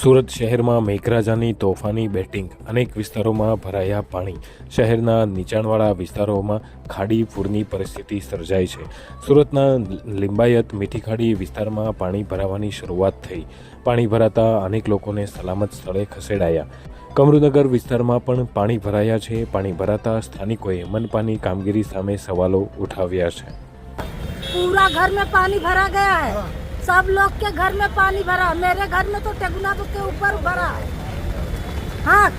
સુરત શહેરમાં મેઘરાજાની તોફાની બેટિંગ. અનેક વિસ્તારોમાં ભરાયા પાણી. શહેરના નીચાણવાળા વિસ્તારોમાં ખાડી પૂરની પરિસ્થિતિ સર્જાઈ છે. સુરતના લિંબાયત મીઠી ખાડી વિસ્તારમાં પાણી ભરાવાની શરૂઆત થઈ. પાણી ભરાતા અનેક લોકોને સલામત સ્થળે ખસેડાયા. કમરુનગર વિસ્તારમાં પણ પાણી ભરાયા છે. પાણી ભરાતા સ્થાનિકોએ મનપાની કામગીરી સામે સવાલો ઉઠાવ્યા છે. પૂરા ઘર મેં પાણી ભરા ગયા હૈ. सब लोग के घर में पानी भरा मेरे घर में तो टेगुना के ऊपर भरा। है हाँ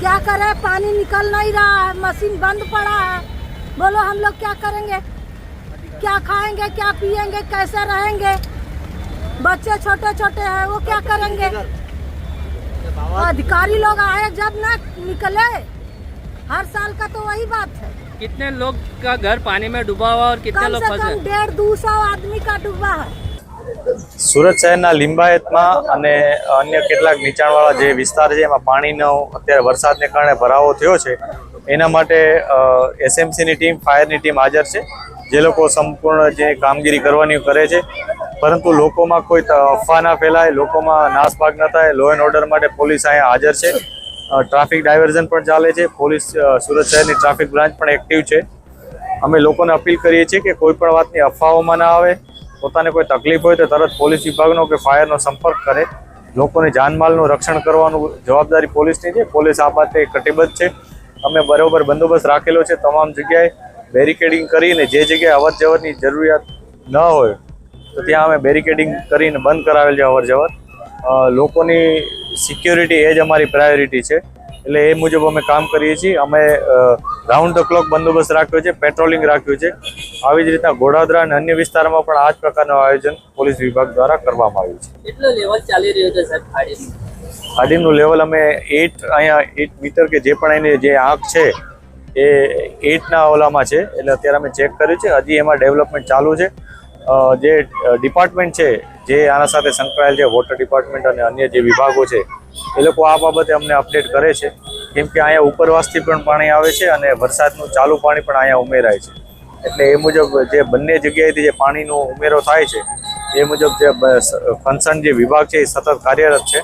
क्या करे? पानी निकल नहीं रहा है मशीन बंद पड़ा है। बोलो हम लोग क्या करेंगे? क्या खाएँगे क्या पिएँगे कैसे रहेंगे? बच्चे छोटे छोटे हैं वो क्या करेंगे? अधिकारी लोग आए जब ना निकले हर साल का तो वही बात है। कितने लोग का घर पानी में डूबा हुआ और कितने लोग फंसे? डेढ़ दो सौ आदमी का डूबा है। સુરત શહેરના લિંબાયતમાં અને અન્ય કેટલાક નીચાણવાળા જે વિસ્તાર છે, એમાં પાણીનો અત્યારે વરસાદને કારણે ભરાવો થયો છે, એના માટે એસએમસીની ટીમ, ફાયરની ટીમ હાજર છે. જે લોકો સંપૂર્ણ જે કામગીરી કરવાની કરે છે, પરંતુ લોકોમાં કોઈ અફવા ના ફેલાય, લોકોમાં નાસભાગ ન થાય લો એન્ડ ઓર્ડર માટે પોલીસ અહીંયા હાજર છે. ટ્રાફિક ડાયવર્ઝન પણ ચાલે છે, પોલીસ સુરત શહેરની ટ્રાફિક બ્રાન્ચ પણ એક્ટિવ છે. અમે લોકોને અપીલ કરીએ છીએ કે કોઈ પણ વાતની અફવાઓમાં ના આવે પોતાને કોઈ તકલીફ હોય તો તરત પોલીસ વિભાગનો કે ફાયરનો સંપર્ક કરે. લોકોની જાનમાલનું રક્ષણ કરવાનું જવાબદારી પોલીસની છે. પોલીસ આ બાબતે કટિબદ્ધ છે. અમે બરોબર બંદોબસ્ત રાખેલો છે તમામ જગ્યાએ. બેરિકેડિંગ કરીને જે જગ્યાએ અવર જવરની જરૂરિયાત ન હોય, તો ત્યાં અમે બેરિકેડિંગ કરીને બંધ કરાવેલ છે અવર લોકોની સિક્યોરિટી એ જ અમારી પ્રાયોરિટી છે. એટલે એ મુજબ અમે કામ કરીએ છીએ. અમે રાઉન્ડ ધ ક્લોક બંદોબસ્ત રાખ્યો છે પેટ્રોલિંગ રાખ્યું છે. આવી જ રીતના ઘોડાદરા અને અન્ય વિસ્તારમાં પણ આ જ પ્રકારનું આયોજન પોલીસ વિભાગ દ્વારા કરવામાં આવ્યું છે. કેટલો લેવલ ચાલી રહ્યો છે સાહેબ ખાડીનું? ખાડીનું લેવલ અમે એટ અહીંયા એટ મીટર કે જે પણ એની જે આંખ છે એ એટના ઓલામાં છે. એટલે અત્યારે અમે ચેક કર્યું છે. હજી એમાં ડેવલપમેન્ટ ચાલુ છે. જે ડિપાર્ટમેન્ટ છે જે આના સાથે સંકળાયેલ છે વોટર ડિપાર્ટમેન્ટ અને અન્ય જે વિભાગો છે એ લોકો આ બાબતે અમને અપડેટ કરે છે. કેમ કે અહીંયા ઉપરવાસથી પણ પાણી આવે છે અને વરસાદનું ચાલુ પાણી પણ અહીંયા ઉમેરાય છે. એટલે એ મુજબ જે બંને જગ્યાએથી જે પાણીનો ઉમેરો થાય છે, એ મુજબ જે કન્સર્ન જે વિભાગ છે એ સતત કાર્યરત છે.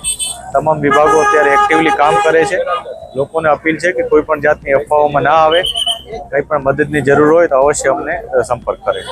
તમામ વિભાગો અત્યારે એક્ટિવલી કામ કરે છે. લોકોને અપીલ છે કે કોઈ પણ જાતની અફવાઓમાં ના આવે. કંઈ પણ મદદની જરૂર હોય તો અવશ્ય અમને સંપર્ક કરે.